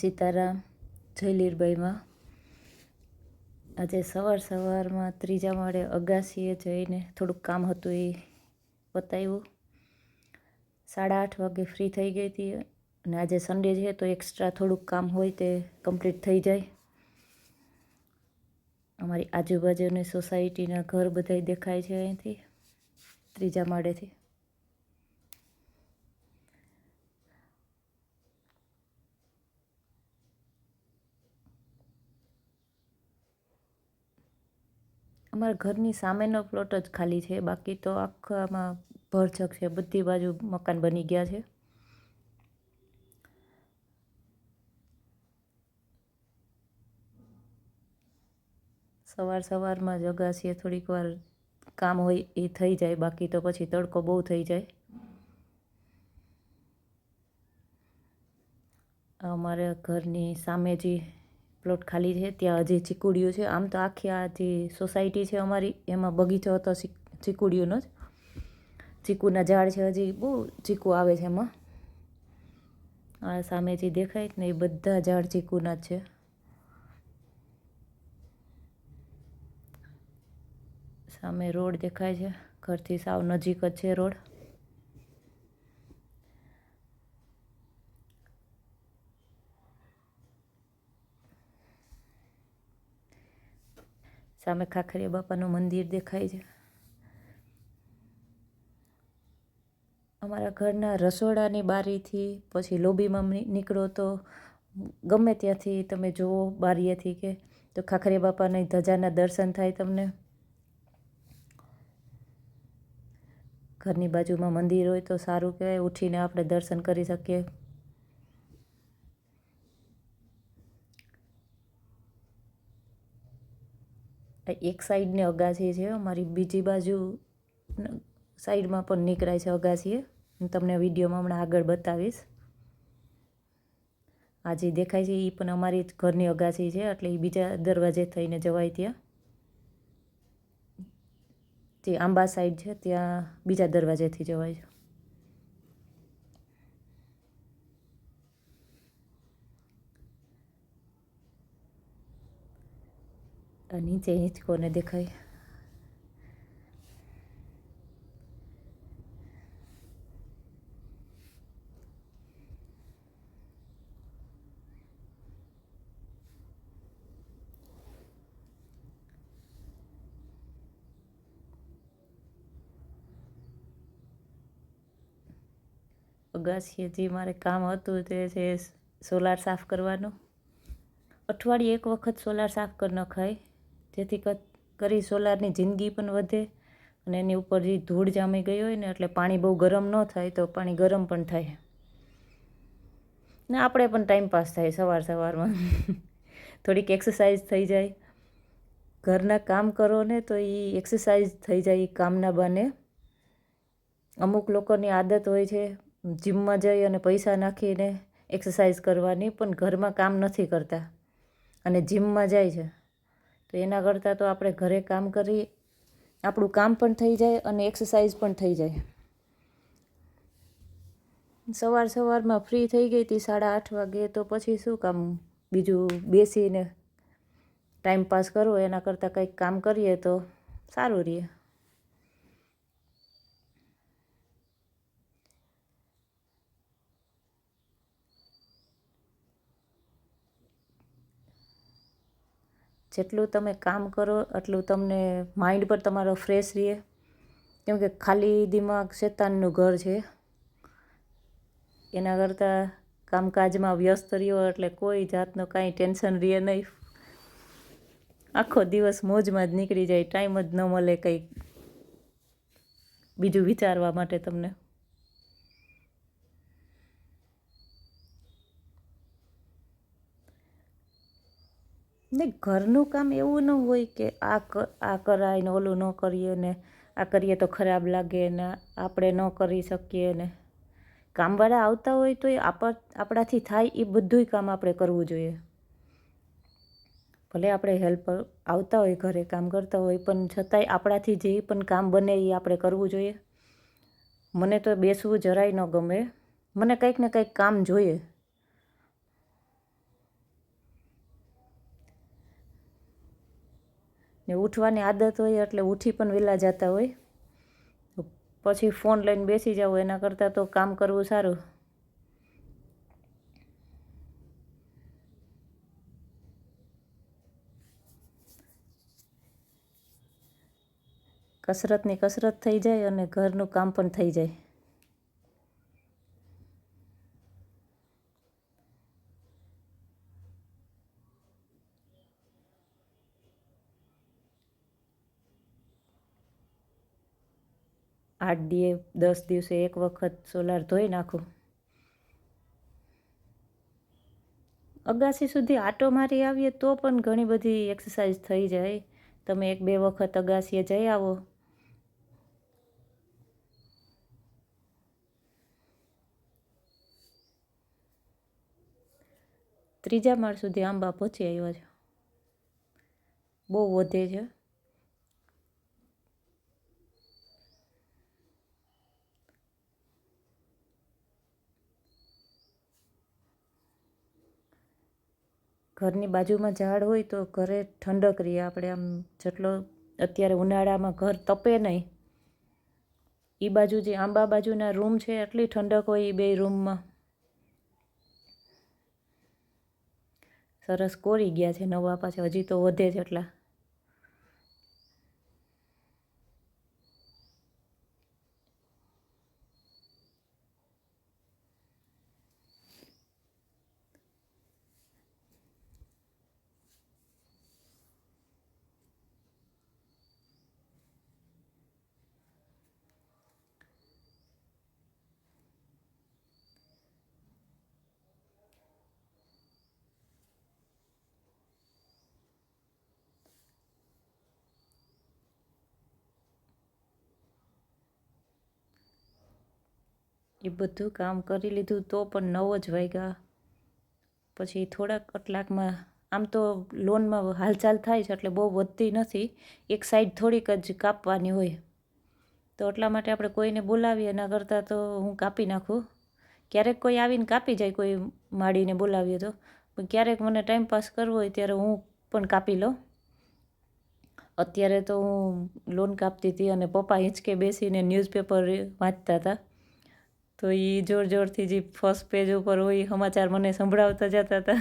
સીતારામ જયલીરબાઈમાં. આજે સવાર સવારમાં ત્રીજા માળે અગાસીએ જઈને થોડુંક કામ હતું એ પતાવ્યું સાડા આઠ વાગે ફ્રી થઈ ગઈ હતી અને આજે સન્ડે છે, તો એક્સ્ટ્રા થોડુંક કામ હોય તે કમ્પ્લીટ થઈ જાય. અમારી આજુબાજુની સોસાયટીના ઘર બધાય દેખાય છે અહીંથી, ત્રીજા માળેથી. અમારા ઘરની સામેનો પ્લોટ જ ખાલી છે. બાકી તો આખામાં ભરચક છે. બધી બાજુ મકાન બની ગયા છે. સવાર સવારમાં જગાશીએ થોડીક વાર કામ હોય એ થઈ જાય. બાકી તો પછી તડકો બહુ થઈ જાય. અમારા ઘરની સામે જે પ્લોટ ખાલી છે. ત્યાં હજી ચીકુડિયું છે, આમ તો આખી આ જે સોસાયટી છે અમારી, એમાં બગીચો હતો ચીકુડીઓનો જ. ચીકુના ઝાડ છે હજી, બહુ ચીકુ આવે છે એમાં. આ સામે જે દેખાય ને, એ બધા ઝાડ ચીકુના જ છે. સામે રોડ દેખાય છે. ઘરથી સાવ નજીક જ છે રોડ. સામે ખાખરીયા બાપાનું મંદિર દેખાય છે. અમારા ઘરના રસોડાની બારીથી પછી લોબીમાં નીકળો તો ગમે ત્યાંથી તમે જુઓ બારીએથી કે તો ખાખરીયા બાપાની ધજાના દર્શન થાય તમને. ઘરની બાજુમાં મંદિર હોય તો સારું કહેવાય, ઉઠીને આપણે દર્શન કરી શકીએ. એક સાઈડની અગાસી છે અમારી બીજી બાજુ સાઈડમાં પણ નીકળાય છે અગાસીએ હું તમને વિડીયોમાં હમણાં આગળ બતાવીશ. આ જે દેખાય છે એ પણ અમારી જ ઘરની અગાસી છે એટલે એ બીજા દરવાજે થઈને જવાય ત્યાં. જે આંબા સાઈડ છે, ત્યાં બીજા દરવાજેથી જવાય છે. નીચે હિંચકોને દેખાય અગાસીએ જે મારે કામ હતું તે છે સોલાર સાફ કરવાનું અઠવાડિયે એક વખત સોલાર સાફ કરી નખાય જેથી કરી સોલારની જિંદગી પણ વધે અને એની ઉપર જે ધૂળ જામી ગઈ હોય ને એટલે પાણી બહુ ગરમ ન થાય તો પાણી ગરમ પણ થાય. ને આપણે પણ ટાઈમ પાસ થાય સવાર સવારમાં. થોડીક એક્સરસાઇઝ થઈ જાય. ઘરના કામ કરો ને તો એ એક્સરસાઇઝ થઈ જાય એ કામના બાને અમુક લોકોની આદત હોય છે, જિમમાં જઈ અને પૈસા નાખીને એક્સરસાઇઝ કરવાની, પણ ઘરમાં કામ નથી કરતા. અને જીમમાં જાય છે. તો એના કરતાં તો આપણે ઘરે કામ કરી, આપણું કામ પણ થઈ જાય અને એક્સરસાઇઝ પણ થઈ જાય. સવાર સવારમાં ફ્રી થઈ ગઈ હતી સાડા આઠ વાગે તો પછી શું કામ? બીજું બેસીને ટાઈમ પાસ કરવો એના કરતાં કંઈક કામ કરીએ તો સારું રહે. જેટલું તમે કામ કરો, એટલું તમને માઇન્ડ પર તમારો ફ્રેશ રહે. કેમ કે ખાલી દિમાગ શેતાનનું ઘર છે. એના કરતાં કામકાજમાં વ્યસ્ત રહ્યો એટલે કોઈ જાતનું કાંઈ ટેન્શન રહે નહીં. આખો દિવસ મોજમાં જ નીકળી જાય ટાઈમ જ ન મળે કંઈક. બીજું વિચારવા માટે તમને. ને ઘરનું કામ એવું ન હોય કે આ આ કરાય ને ઓલું ન કરીએ ને આ કરીએ તો ખરાબ લાગે ને આપણે ન કરી શકીએ ને. કામવાળા આવતા હોય તો એ આપણાથી થાય એ બધુંય કામ આપણે કરવું જોઈએ. ભલે આપણે હેલ્પર આવતા હોય, ઘરે કામ કરતા હોય, પણ છતાંય આપણાથી જે પણ કામ બને એ આપણે કરવું જોઈએ. મને તો બેસવું જરાય ન ગમે. મને કંઈક ને કંઈક કામ જોઈએ. ને ઉઠવાની આદત હોય એટલે ઉઠી પણ વહેલા જતા હોય. પછી ફોન લઈને બેસી જાવ એના કરતાં તો કામ કરવું સારું. કસરતની કસરત થઈ જાય અને ઘરનું કામ પણ થઈ જાય. આઠ દીએ, દસ દિવસે એક વખત સોલાર ધોઈ નાખું. અગાસી સુધી આટો મારી આવીએ તો પણ ઘણી બધી એક્સરસાઇઝ થઈ જાય. તમે એક બે વખત અગાસીએ જઈ આવો. ત્રીજા માળ સુધી આંબા પહોંચી આવ્યા છે. બહુ વધે છે. ઘરની બાજુમાં ઝાડ હોય તો ઘરે ઠંડક રહીએ આપણે આમ જેટલો અત્યારે ઉનાળામાં ઘર તપે નહીં. એ બાજુ જે આંબા બાજુના રૂમ છે, એટલી ઠંડક હોય એ બે રૂમમાં. સરસ કોરી ગયા છે નવા પાછા. હજી તો વધે જ એટલા એ બધું કામ કરી લીધું તો પણ નવ જ વાગ્યા. પછી થોડાક કલાકમાં, આમ તો લોનમાં હાલચાલ થાય છે એટલે બહુ વધતી નથી, એક સાઈડ થોડીક જ કાપવાની હોય. તો એટલા માટે આપણે કોઈને બોલાવીએ, એના કરતાં તો હું કાપી નાખું. ક્યારેક કોઈ આવીને કાપી જાય, કોઈ માડીને બોલાવીએ તો. પણ ક્યારેક મને ટાઈમ પાસ કરવો હોય ત્યારે હું પણ કાપી લઉં. અત્યારે તો હું લોન કાપતી હતી અને પપ્પા હિંચકે બેસીને ન્યૂઝપેપર વાંચતા હતા. તો એ જોર જોરથી જે ફર્સ્ટ પેજ ઉપર હોય એ સમાચાર મને સંભળાવતા જતા હતા.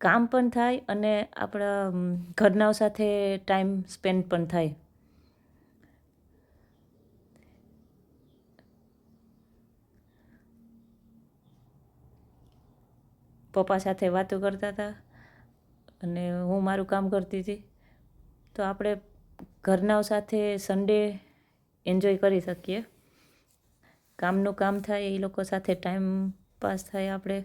કામ પણ થાય અને આપણા ઘરનાઓ સાથે ટાઈમ સ્પેન્ડ પણ થાય. પપ્પા સાથે વાતો કરતા હતા અને હું મારું કામ કરતી હતી. તો આપણે ઘરનાઓ સાથે સન્ડે એન્જોય કરી શકીએ. કામનું કામ થાય, એ લોકો સાથે ટાઈમ પાસ થાય આપણે.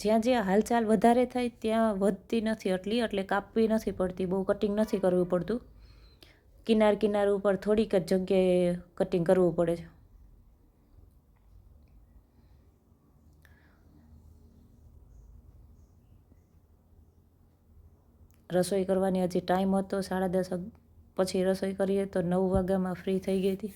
જ્યાં જ્યાં હાલચાલ વધારે થાય, ત્યાં વધતી નથી એટલી એટલે કાપવી નથી પડતી, બહુ કટિંગ નથી કરવું પડતું. કિનાર કિનાર ઉપર થોડીક જ જગ્યાએ કટિંગ કરવું પડે છે. રસોઈ કરવાની હજી ટાઈમ હતો, સાડા દસ પછી રસોઈ કરીએ તો નવ વાગ્યામાં ફ્રી થઈ ગઈ હતી.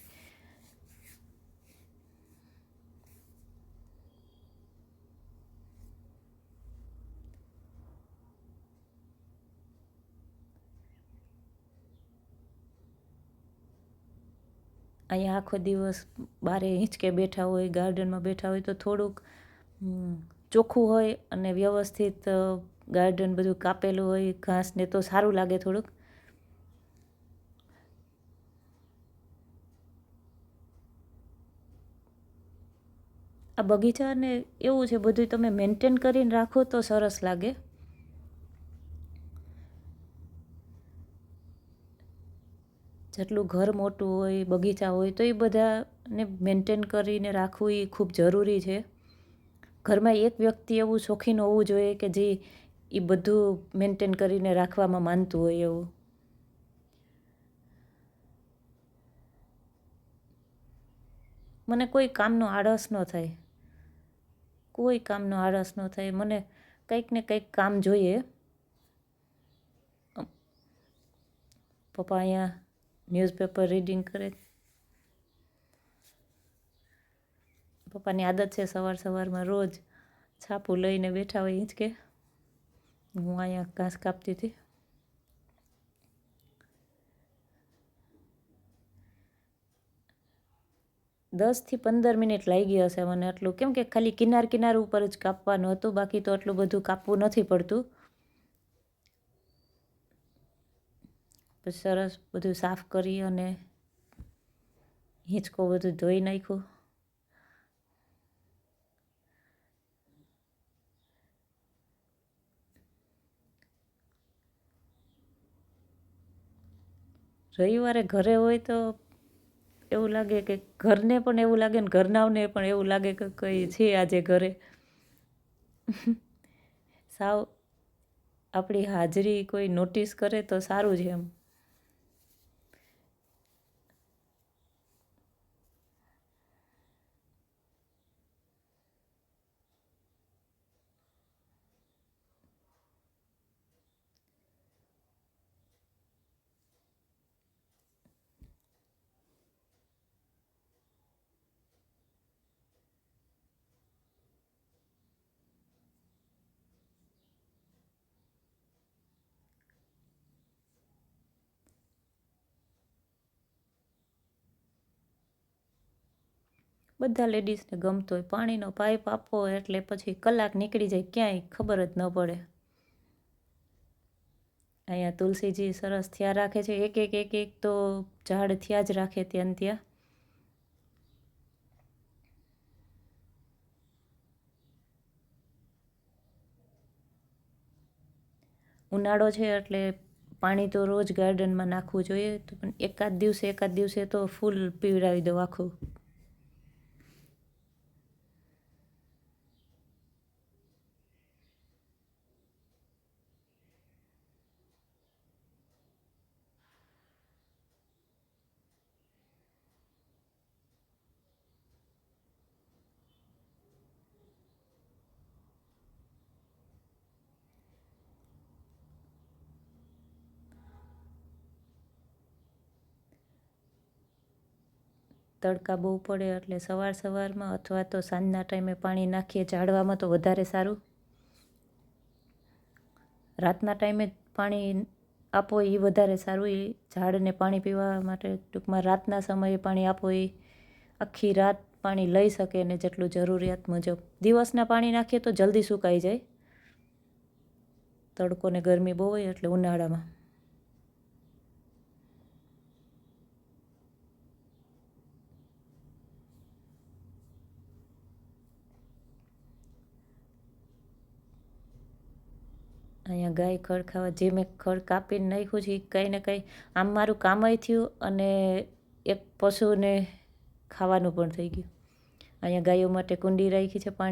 અહીંયા આખો દિવસ બારે હિંચકે બેઠા હોય, ગાર્ડનમાં બેઠા હોય તો થોડુંક ચોખ્ખું હોય અને વ્યવસ્થિત ગાર્ડન બધું કાપેલું હોય, ઘાસને તો સારું લાગે થોડુંક. આ બગીચાને એવું છે બધું તમે મેન્ટેન કરીને રાખો તો સરસ લાગે. જેટલું ઘર મોટું હોય, બગીચા હોય, તો એ બધાને મેન્ટેન કરીને રાખવું એ ખૂબ જરૂરી છે. ઘરમાં એક વ્યક્તિ એવું શોખીન હોવું જોઈએ કે જે એ બધું મેન્ટેન કરીને રાખવામાં માનતું હોય એવું. મને કોઈ કામનો આળસ ન થાય. કોઈ કામનો આળસ ન થાય. મને કંઈક ને કંઈક કામ જોઈએ. પપ્પા અહીંયા ન્યૂઝપેપર રીડિંગ કરે. પપ્પાની આદત છે સવાર સવારમાં રોજ છાપું લઈને બેઠા હોય હિંચકે હું અહીંયા ઘાસ કાપતી હતી. દસથી પંદર મિનિટ લાગી હશે મને આટલું. કેમ કે ખાલી કિનાર કિનાર ઉપર જ કાપવાનું હતું, બાકી તો આટલું બધું કાપવું નથી પડતું. પછી સરસ બધું સાફ કરી અને હિંચકો બધું ધોઈ નાખ્યું. રવિવારે ઘરે હોય તો એવું લાગે કે ઘરને પણ એવું લાગે ને ઘરનાઓને પણ એવું લાગે કે કંઈ છે આજે ઘરે. સાવ આપણી હાજરી કોઈ નોટિસ કરે તો સારું છે એમ. બધા લેડીઝને ગમતો હોય, પાણીનો પાઇપ આપો એટલે પછી કલાક નીકળી જાય, ક્યાંય ખબર જ ન પડે. અહીંયા તુલસીજી સરસ થયા રાખે છે, એક એક એક એક તો ઝાડ થયા જ રાખે ત્યાં ત્યાં. ઉનાળો છે એટલે પાણી તો રોજ ગાર્ડનમાં નાખવું જોઈએ, તો પણ એકાદ દિવસે એકાદ દિવસે તો ફૂલ પીવડાવી દઉં આખું. તડકા બહુ પડે એટલે સવાર સવારમાં અથવા તો સાંજના ટાઈમે પાણી નાખીએ ઝાડવામાં તો વધારે સારું. રાતના ટાઈમે પાણી આપો એ વધારે સારું. એ ઝાડને પાણી પીવા માટે ટૂંકમાં રાતના સમયે પાણી આપો એ આખી રાત પાણી લઈ શકે ને જેટલું જરૂરિયાત મુજબ. દિવસના પાણી નાખીએ તો જલ્દી સુકાઈ જાય. તડકો ને ગરમી બહુ હોય એટલે ઉનાળામાં. અહીંયા ગાય ખડ ખાવા જે મેં ખડ કાપીને નાખ્યું છે એ કંઈ ને કંઈ આમ મારું કામય થયું અને એક પશુને ખાવાનું પણ થઈ ગયું. અહીંયા ગાયો માટે કુંડી રાખી છે, પાણી